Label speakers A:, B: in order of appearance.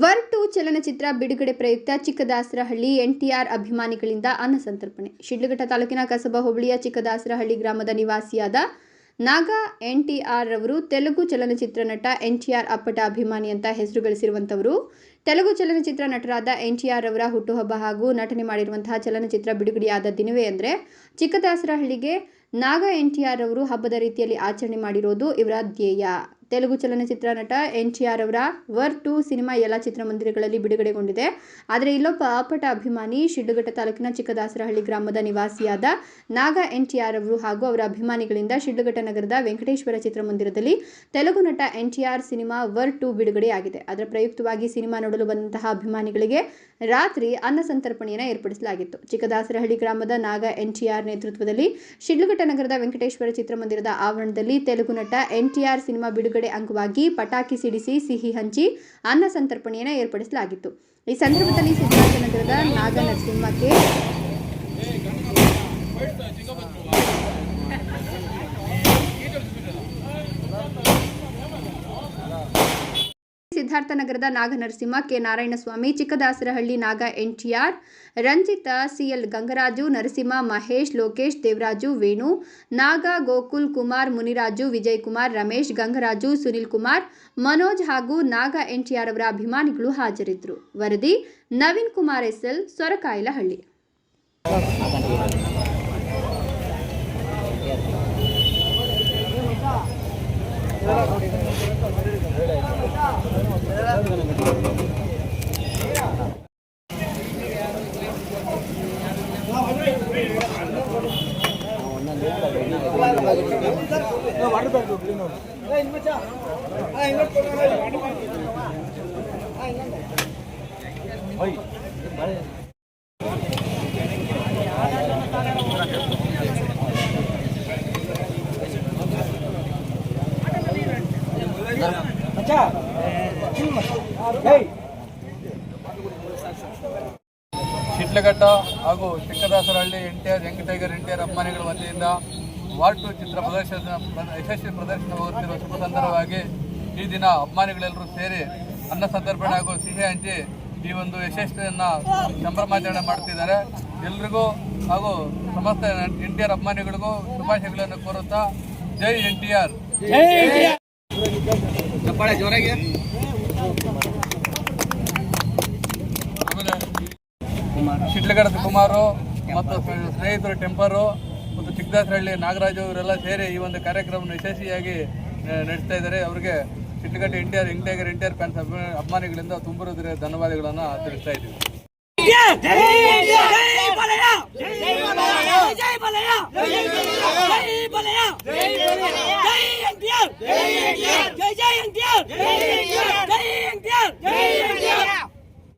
A: Var to ಚಲನಚಿತ್ರ ಬಿಡುಗಡೆ ಪ್ರಯುಕ್ತ ಚಿಕ್ಕದಾಸರಹಳ್ಳಿ ಎನ್ಟಿಆರ್ ಅಭಿಮಾನಿಗಳಿಂದ ಅನ್ನಸಂತರ್ಪಣೆ. ಶಿಡ್ಲಘಟ್ಟ ತಾಲೂಕಿನ ಕಸಬಾ ಹೋಬಳಿಯ ಚಿಕ್ಕದಾಸರಹಳ್ಳಿ ಗ್ರಾಮದ ನಿವಾಸಿಯಾದ ನಾಗಾ ಎನ್ಟಿಆರ್ ರವರು ತೆಲುಗು ಚಲನಚಿತ್ರ ನಟ ಎನ್ಟಿಆರ್ ಅಪ್ಪಟ ಅಭಿಮಾನಿ ಅಂತ ಹೆಸರು ಗಳಿಸಿರುವಂಥವರು. ತೆಲುಗು ಚಲನಚಿತ್ರ ನಟರಾದ ಎನ್ಟಿಆರ್ ರವರ ಹುಟ್ಟುಹಬ್ಬ ಹಾಗೂ ನಟನೆ ಮಾಡಿರುವಂತಹ ಚಲನಚಿತ್ರ ಬಿಡುಗಡೆಯಾದ ದಿನವೇ ಅಂದರೆ ಚಿಕ್ಕದಾಸರಹಳ್ಳಿಗೆ ನಾಗ ಎನ್ಟಿಆರ್ ಅವರು ಹಬ್ಬದ ರೀತಿಯಲ್ಲಿ ಆಚರಣೆ ಮಾಡಿರೋದು ಇವರ ಧ್ಯೇಯ. ತೆಲುಗು ಚಲನಚಿತ್ರ ನಟ ಎನ್ ಟಿ ಆರ್ ಅವರ ವರ್ ಟು ಸಿನಿಮಾ ಎಲ್ಲ ಚಿತ್ರಮಂದಿರಗಳಲ್ಲಿ ಬಿಡುಗಡೆಗೊಂಡಿದೆ. ಆದರೆ ಇಲ್ಲೊಬ್ಬ ಅಪಟ ಅಭಿಮಾನಿ ಶಿಡ್ಲಘಟ್ಟ ತಾಲೂಕಿನ ಚಿಕ್ಕದಾಸರಹಳ್ಳಿ ಗ್ರಾಮದ ನಿವಾಸಿಯಾದ ನಾಗ ಎನ್ ಟಿ ಆರ್ ಅವರು ಹಾಗೂ ಅವರ ಅಭಿಮಾನಿಗಳಿಂದ ಶಿಡ್ಲಘಟ್ಟ ನಗರದ ವೆಂಕಟೇಶ್ವರ ಚಿತ್ರಮಂದಿರದಲ್ಲಿ ತೆಲುಗು ನಟ N T R cinema war two ಬಿಡುಗಡೆಯಾಗಿದೆ. ಅದರ ಪ್ರಯುಕ್ತವಾಗಿ ಸಿನಿಮಾ ನೋಡಲು ಬಂದಂತಹ ಅಭಿಮಾನಿಗಳಿಗೆ ರಾತ್ರಿ ಅನ್ನ ಸಂತರ್ಪಣೆಯನ್ನು ಏರ್ಪಡಿಸಲಾಗಿತ್ತು. ಚಿಕ್ಕದಾಸರಹಳ್ಳಿ ಗ್ರಾಮದ ನಾಗ ಎನ್ ಟಿ ಆರ್ ನೇತೃತ್ವದಲ್ಲಿ ಶಿಡ್ಲಘಟ್ಟ ನಗರದ ವೆಂಕಟೇಶ್ವರ ಚಿತ್ರಮಂದಿರದ ಆವರಣದಲ್ಲಿ ತೆಲುಗು ನಟ ಎನ್ ಟಿ ಆರ್ ಸಿನಿಮಾ ಬಿಡುಗಡೆ ಅಂಗವಾಗಿ ಪಟಾಕಿ ಸಿಡಿಸಿ ಸಿಹಿ ಹಂಚಿ ಅನ್ನ ಸಂತರ್ಪಣೆಯನ್ನು ಏರ್ಪಡಿಸಲಾಗಿತ್ತು. ಈ ಸಂದರ್ಭದಲ್ಲಿ ಸಿದ್ಧಾರ್ಥನಗರದ ನಾಗ ಸಿದ್ಧಾರ್ಥನಗರದ Naganarasimha K. Narayanaswamy, Chikkadasarahalli Naga NTR Ranjitha, CL Gangaraju, Narasimha Mahesh, Lokesh, Devaraju, Venu, Naga, Gokul, Kumar, Muniraju Vijay Kumar Ramesh, Gangaraju, Sunil Kumar, Manoj ಹಾಗೂ ನಾಗ ಎನ್ಟಿಆರ್ ಅವರ ಅಭಿಮಾನಿಗಳು ಹಾಜರಿದ್ದರು. ವರದಿ ನವೀನ್ ಕುಮಾರ್ ಎಸ್ಎಲ್ ಸೊರಕಾಯಲಹಳ್ಳಿ.
B: ಶಿಡ್ಲಘಟ್ಟ ಹಾಗೂ Chikkadasarahalli N T R young tiger N T R ಅಭಿಮಾನಿಗಳ ವತಿಯಿಂದ ವಾರ್ ಟು ಚಿತ್ರ ಪ್ರದರ್ಶನ ಯಶಸ್ವಿ ಪ್ರದರ್ಶನವಾಗುತ್ತಿರುವ ಶುಭ ಸಂದರ್ಭವಾಗಿ ಈ ದಿನ ಅಭಿಮಾನಿಗಳೆಲ್ಲರೂ ಸೇರಿ ಅನ್ನ ಸಂದರ್ಭಣೆ ಹಾಗೂ ಸಿಹಿ ಹಂಚಿ ಈ ಒಂದು ಯಶಸ್ವಿಯನ್ನು ಸಂಭ್ರಮಾಚರಣೆ ಮಾಡ್ತಿದ್ದಾರೆ ಎಲ್ರಿಗೂ ಹಾಗೂ ಸಮಸ್ತ ಎನ್ ಟಿ ಆರ್ ಅಭಿಮಾನಿಗಳಿಗೂ ಶುಭಾಶಯಗಳನ್ನು ಕೋರುತ್ತಾ ಜೈ ಎನ್ ಟಿ ಆರ್ ಶಿಡ್ಲಗಡದ ಕುಮಾರು ಮತ್ತು ಸ್ನೇಹಿತರು ಟೆಂಪರು ಮತ್ತು ಚಿಕ್ಕದಾಸರಹಳ್ಳಿ ನಾಗರಾಜು ಅವರೆಲ್ಲ ಸೇರಿ ಈ ಒಂದು ಕಾರ್ಯಕ್ರಮವನ್ನು ಯಶಸ್ವಿಯಾಗಿ ನಡೆಸ್ತಾ ಇದ್ದಾರೆ ಅವರಿಗೆ Chittagatti N T R fans ಅಭಿಮಾನಿ- ಅಭಿಮಾನಿಗಳಿಂದ ತುಂಬಿರೋದ್ರೆ ಧನ್ಯವಾದಗಳನ್ನು ತಿಳಿಸ್ತಾ ಇದ್ದೀವಿ